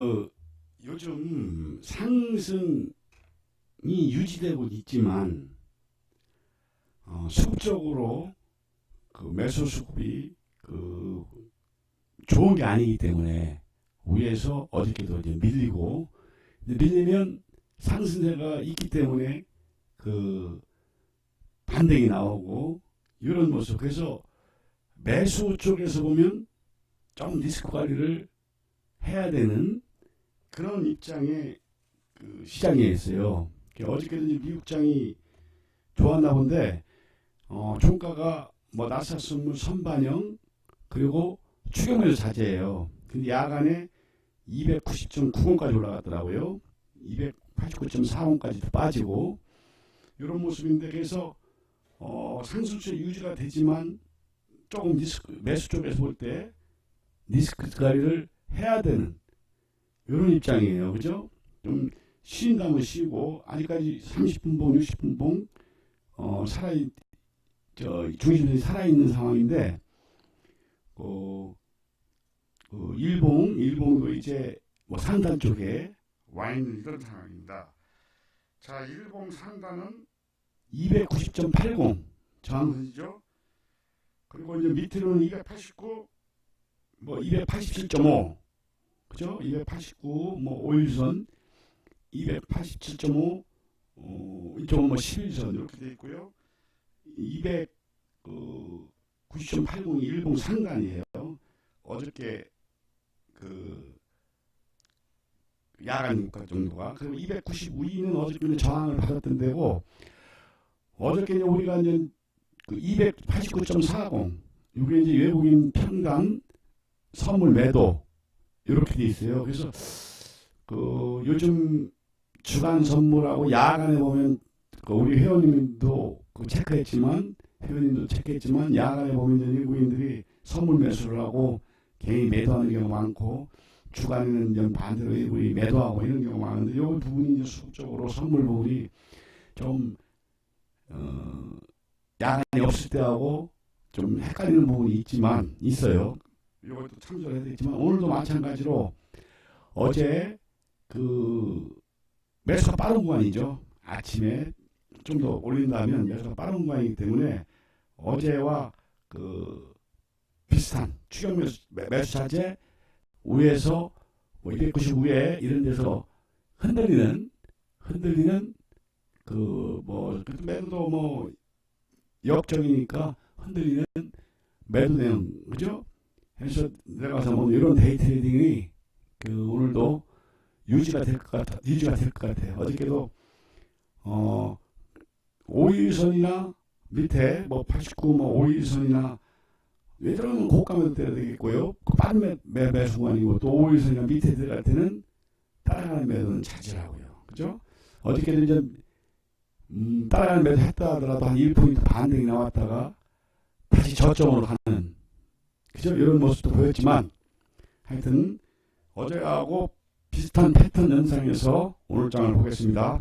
어, 요즘 상승이 유지되고 있지만 어, 수급적으로 그 매수 수급이 그 좋은 게 아니기 때문에 위에서 어저께도 이제 밀리고 밀리면 상승세가 있기 때문에 그 반등이 나오고 이런 모습. 그래서 매수 쪽에서 보면 좀 리스크 관리를 해야 되는 그런 입장의 그 시장에 있어요. 어저께도 미국장이 좋았나 본데 어, 종가가 뭐 나사스물 선반영 그리고 추경매도 자제예요. 근데 야간에 290.90까지 올라갔더라고요. 289.40까지도 빠지고 이런 모습인데 그래서 어, 상승세 유지가 되지만 조금 리스크 매수 쪽에서 볼 때 리스크 관리를 해야 되는 이런 입장이에요. 그죠? 좀 쉰다면 쉬고 아직까지 30분 봉, 60분 봉 어, 살아 저 중심들이 살아 있는 상황인데 그, 그 일봉 일봉도 이제 뭐 상단 쪽에 와 있는 이런 상황입니다. 자, 일봉 상단은 290.80 저항선이죠. 그리고 이제 밑으로는 289, 뭐 287.5, 그죠? 289, 뭐 5일선, 287.5, 어, 이쪽은 뭐 11선 이렇게 돼 있고요. 290.80이 일봉 상단이에요. 어저께 그 야간 유가 정도가 그리고 292는 어저께는 저항을 받았던 데고 어저께는 우리가 이제 그 289.40 이게 이제 외국인 평단 선물 매도 이렇게 돼 있어요. 그래서 그 요즘 주간 선물하고 야간에 보면 그 우리 회원님도 그 체크했지만 회원님도 체크했지만 야간에 보면 외국인들이 선물 매수를 하고 개인 매도하는 경우 많고 주간에는 반대로 우리 매도하고 이런 경우 많은데 이 부분이 수적으로 선물 부분이 좀 어, 야간이 없을 때하고 좀 헷갈리는 부분이 있지만 있어요. 이것도 참조해야 되겠지만 오늘도 마찬가지로 어제 그 매수가 빠른 구간이죠. 아침에 좀 더 올린다면 매수가 빠른 구간이기 때문에 어제와 그 비슷한 추격 매수, 매수 차제 위에서 뭐 290 위에 이런 데서 흔들리는 흔들리는 그 뭐 매도도 뭐 역적이니까 흔들리는 매도 내용 그죠? 그래서 내려가서 뭐 이런 데이 트레이딩이 그 오늘도 유지가 될 것 같아 유지가 될 것 같아요. 어저께도 어 5일선이나 밑에 뭐 89, 뭐 5일선이나 왜저러면 고가매도 때려야 되겠고요. 그 빠른 매, 매, 매수관이고 또 5일선이나 밑에 들어갈 때는 따라가는 매도는 자제라고요. 그죠? 어저께는 이제 음, 따라가는 매도 했다 하더라도 한 1포인트 반등이 나왔다가 다시 저점으로 가는 그죠? 이런 모습도 보였지만 하여튼 어제하고 비슷한 패턴 현상에서 오늘 장을 보겠습니다.